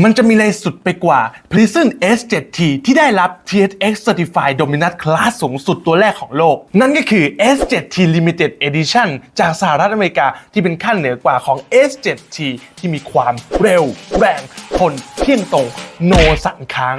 มันจะมีอะไรสุดไปกว่า Prison S7T ที่ได้รับ THX Certified Dominant Class สูงสุดตัวแรกของโลก นั่นก็คือ S7T Limited Edition จากสหรัฐอเมริกาที่เป็นขั้นเหนือกว่าของ S7T ที่มีความเร็ว แรงทนเที่ยงตรง โนสั่นค้าง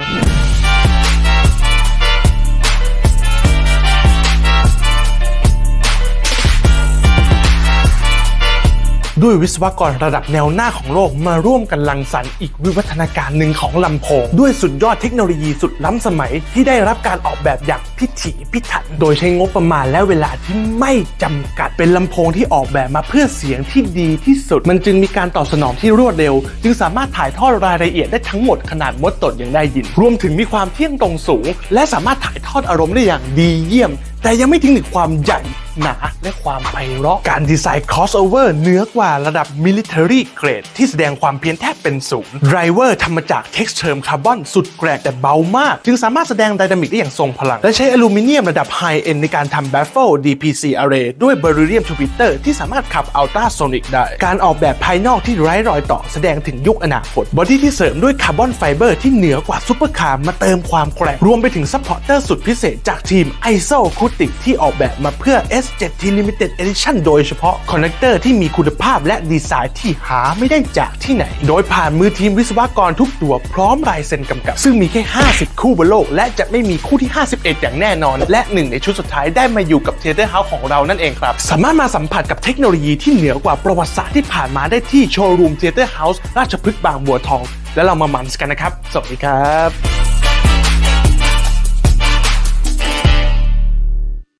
ด้วยวิศวกรระดับแนวหน้าของโลกมาร่วมกันรังสรรค์อีกวิวัฒนาการหนึ่งของลำโพง ด้วยสุดยอดเทคโนโลยีสุดล้ำสมัยที่ได้รับการออกแบบอย่างพิถีพิถัน โดยใช้งบประมาณและเวลาที่ไม่จำกัดเป็นลำโพงที่ออกแบบมาเพื่อเสียงที่ดีที่สุด มันจึงมีการตอบสนองที่รวดเร็ว จึงสามารถถ่ายทอดรายละเอียดได้ทั้งหมดขนาดมดตดยังได้ยิน รวมถึงมีความเที่ยงตรงสูง และสามารถถ่ายทอดอารมณ์ได้อย่างดีเยี่ยม แต่ยังไม่ทิ้งถึงความใหญ่ หนาและความไพเราะ การดีไซน์ crossover เหนือกว่าระดับ military grade ที่แสดงความเพี้ยนแทบเป็นศูนย์ driver ทำมาจาก texture คาร์บอนสุดแกรกแต่เบามาก จึงสามารถแสดงไดนามิกได้อย่างทรงพลัง และใช้อลูมิเนียมระดับ high end ในการทำ baffle DPC array ด้วย beryllium twitter ที่สามารถขับ ultrasonic ได้ การออกแบบภายนอกที่ไร้รอยต่อแสดงถึงยุคอนาคตบอดี้ที่เสริมด้วยคาร์บอนไฟเบอร์ที่เหนือกว่าซุปเปอร์คาร์มาเติมความแกร่งรวมไปถึงซัพพอร์เตอร์สุดพิเศษจากทีม ISO Acoustic ที่ออกแบบมาเพื่อ S7T Limited Edition โดยเฉพาะคอนเนคเตอร์ที่มีคุณภาพและดีไซน์ที่หาไม่ได้จากที่ไหน โดยผ่านมือทีมวิศวกรทุกตัวพร้อมลายเซ็นกำกับ ซึ่งมีแค่ 50 คู่บนโลก และจะไม่มีคู่ที่ 51 อย่างแน่นอน และหนึ่งในชุดสุดท้ายได้มาอยู่กับ Theater House ของเรานั่นเองครับ สามารถมาสัมผัสกับเทคโนโลยีที่เหนือกว่าประวัติศาสตร์ที่ผ่านมาได้ที่โชว์รูม Theater House ราชพฤกษ์บางบัวทอง แล้วเรามามันส์กันนะครับ สวัสดีครับ